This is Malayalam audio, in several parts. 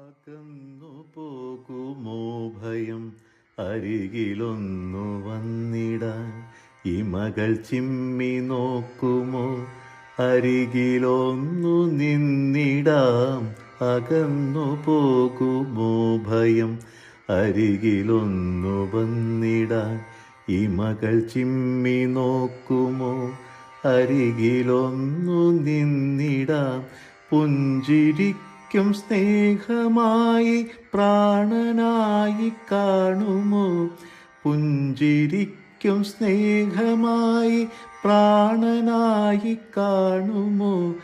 അകന്നു പോകുമോ ഭയം? അരികിലൊന്നു വന്നിടാൻ ഇമകൾ ചിമ്മി നോക്കുമോ? അരികിലൊന്നു നിന്നിടാം അകന്നു പോകുമോ ഭയം? അരികിലൊന്നു വന്നിടാൻ ഇമകൾ ചിമ്മി നോക്കുമോ? അരികിലൊന്നു നിന്നിടാം പുഞ്ചിരിക്കും സ്നേഹമായി പ്രാണനായി കാണുമോ? പുഞ്ചിരിക്കും സ്നേഹമായി പ്രാണനായി കാണുമോ?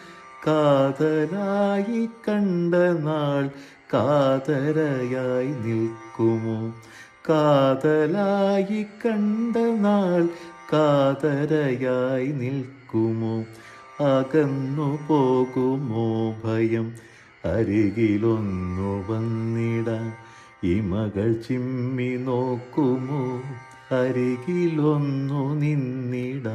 കാതലായി കണ്ട നാൾ കാതരയായി നിൽക്കുമോ? കാതലായി കണ്ട നാൾ കാതരയായി നിൽക്കുമോ? അകന്നു പോകുമോ ഭയം? അരികിലൊന്നു വന്നിട ഇമകൾ ചിമ്മി നോക്കുമോ? അരികിലൊന്നു നിന്നിട.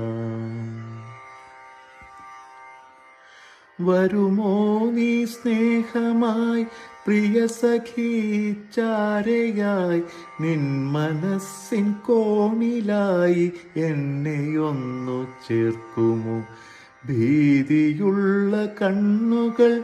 വരുമോ നീ സ്നേഹമായി പ്രിയ സഖി ചാരയായി നിൻ മനസ്സിൻ കോണിലായി എന്നെയൊന്നു ചേർക്കുമോ? ഭീതിയുള്ള കണ്ണുകൾ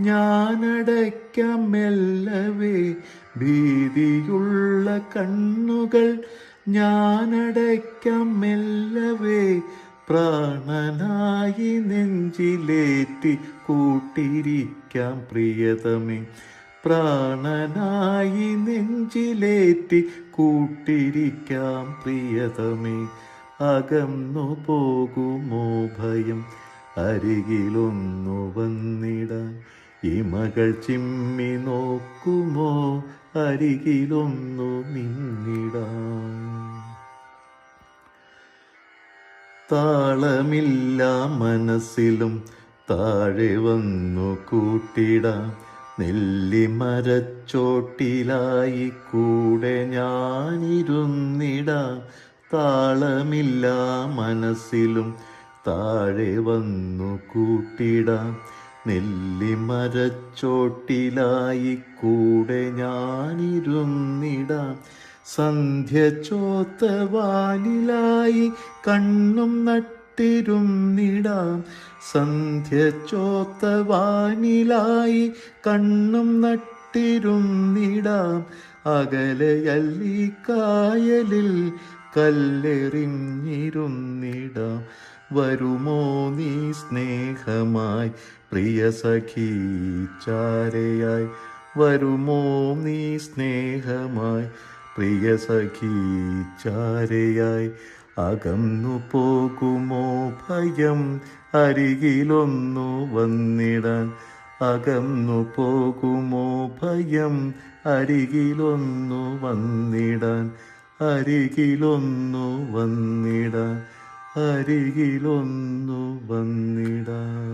ഞാനടയ്ക്കാം മെല്ലവേ ഭീതിയുള്ള കണ്ണുകൾ ഞാനടയ്ക്കമെല്ലവേ പ്രാണനായി നെഞ്ചിലേറ്റി കൂട്ടിരിക്കാം പ്രിയതമേ. പ്രാണനായി നെഞ്ചിലേറ്റി കൂട്ടിരിക്കാം പ്രിയതമേ. അകന്നു പോകുമോ ഭയം? അരികിലൊന്നു വന്നിടാൻ ഇമകൾ ചിമ്മി നോക്കുമോ? അരികിലൊന്നു നിന്നിടാം. താളമില്ല മനസ്സിലും താഴെ വന്നു കൂട്ടിടാം. നെല്ലിമരച്ചോട്ടിലായി കൂടെ ഞാനിരുന്നിടാം. താളമില്ല മനസ്സിലും താഴെ വന്നു കൂട്ടിടാം. നെല്ലിമരച്ചോട്ടിലായി കൂടെ ഞാനിരുന്നിടാം. സന്ധ്യ ചോത്തവാനിലായി കണ്ണും നട്ടിരുന്നിടാം. സന്ധ്യ ചോത്തവാനിലായി കണ്ണും നട്ടിരുന്നിടാം. അകലയല്ലി കായലിൽ കല്ലെറിഞ്ഞിരുന്നിടാം. വരുമോ നീ സ്നേഹമായി? പ്രിയ സഖി ചാരയായി. വരുമോ നീ സ്നേഹമായി? പ്രിയ സഖി ചാരയായി. അകന്നു പോകുമോ ഭയം? അരികിലൊന്നു വന്നിടാൻ. അകന്നു പോകുമോ ഭയം? അരികിലൊന്നു വന്നിടാൻ. അരികിലൊന്നു വന്നിടാൻ. അരികിലൊന്നു വന്നിടാൻ